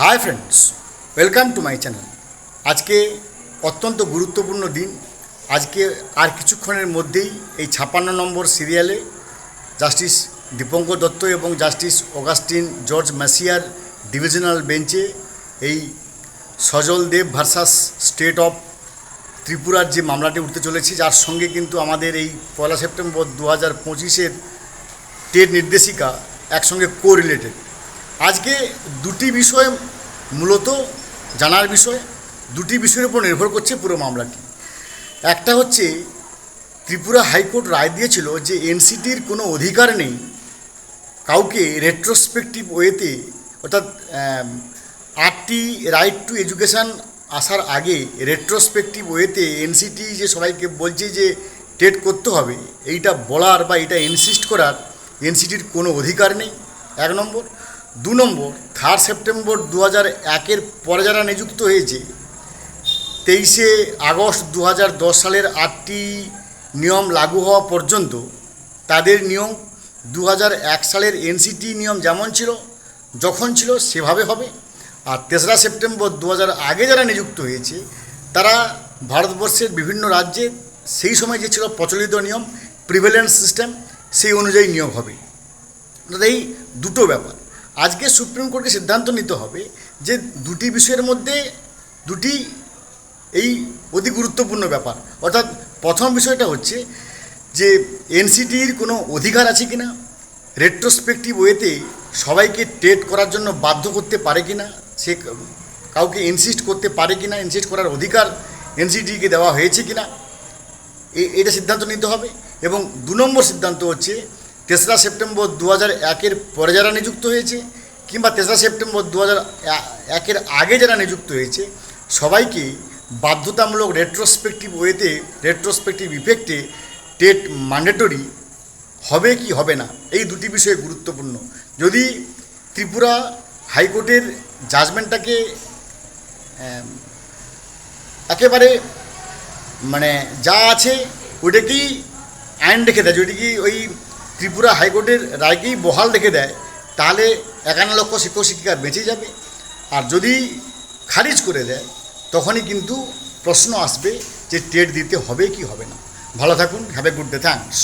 Hi friends welcome to my channel আজকে অত্যন্ত গুরুত্বপূর্ণ দিন। আজকে আর কিছুক্ষণের মধ্যেই এই ছাপ্পান্ন নম্বর সিরিয়ালে জাস্টিস দীপঙ্কর দত্ত এবং জাস্টিস অগাস্টিন জর্জ ম্যাসিয়ার ডিভিশনাল বেঞ্চে এই Sajal Deb versus state of ত্রিপুরার যে মামলাটি উঠতে চলেছে, যার সঙ্গে কিন্তু আমাদের এই পয়লা সেপ্টেম্বর দু হাজার পঁচিশের টেট নির্দেশিকা একসঙ্গে কো রিলেটেড আজকে দুটি বিষয় মূলত জানার বিষয়, দুটি বিষয়ের উপর নির্ভর করছে পুরো মামলাটি। একটা হচ্ছে, ত্রিপুরা হাইকোর্ট রায় দিয়েছিল যে এনসিটির কোনো অধিকার নেই কাউকে রেট্রোস্পেকটিভ ওয়েতে অর্থাৎ আটটি রাইট টু এডুকেশান আসার আগে রেট্রোস্পেকটিভ ওয়েতে এনসিটি যে সবাইকে বলছে যে টেট করতে হবে, এইটা বলার বা এটা ইনসিস্ট করার এনসিটির কোনো অধিকার নেই। এক নম্বর। দু নম্বর থার্ড সেপ্টেম্বর দু হাজার একের পরে যারা নিযুক্ত হয়েছে, তেইশে আগস্ট দু হাজার দশ সালের আটটি নিয়ম লাগু হওয়া পর্যন্ত তাদের নিয়ম দু হাজার এক সালের এনসিটি নিয়ম যেমন ছিল, যখন ছিল সেভাবে হবে। আর তেসরা সেপ্টেম্বর দু হাজার আগে যারা নিযুক্ত হয়েছে, তারা ভারতবর্ষের বিভিন্ন রাজ্যে সেই সময় যে ছিল প্রচলিত নিয়ম প্রিভেলেন্স সিস্টেম সেই অনুযায়ী নিয়োগ হবে। এই দুটো ব্যাপার। আজকে সুপ্রিম কোর্টকে সিদ্ধান্ত নিতে হবে যে দুটি বিষয়ের মধ্যে দুটি এই অতি গুরুত্বপূর্ণ ব্যাপার। অর্থাৎ প্রথম বিষয়টা হচ্ছে যে এনসিটির কোনো অধিকার আছে কি না রেট্রোস্পেকটিভ ওয়েতে সবাইকে টেট করার জন্য বাধ্য করতে পারে কি না সে কাউকে ইনসিস্ট করতে পারে কি না ইনসিস্ট করার অধিকার এনসিটিকে দেওয়া হয়েছে কি না এটা সিদ্ধান্ত নিতে হবে। এবং দু নম্বর সিদ্ধান্ত হচ্ছে তেসরা সেপ্টেম্বর দু হাজার একের পরে যারা নিযুক্ত হয়েছে কিংবা তেসরা সেপ্টেম্বর দু হাজার একের আগে যারা নিযুক্ত হয়েছে, সবাইকে বাধ্যতামূলক রেট্রোস্পেকটিভ ওয়েতে রেট্রোস্পেকটিভ ইফেক্টে টেট ম্যান্ডেটরি হবে কি হবে না, এই দুটি বিষয় গুরুত্বপূর্ণ। যদি ত্রিপুরা হাইকোর্টের জাজমেন্টটাকে একেবারে মানে যা আছে ওইটাকেই আইন রেখে দেয় যদি কি ওই ত্রিপুরা হাইকোর্টের রায়কেই বহাল রেখে দেয়, তাহলে একান্ন লক্ষ শিক্ষক শিক্ষিকা বেঁচে যাবে। আর যদি খারিজ করে দেয়, তখনই কিন্তু প্রশ্ন আসবে যে টেট দিতে হবে কি হবে না। ভালো থাকুন have a good day thanks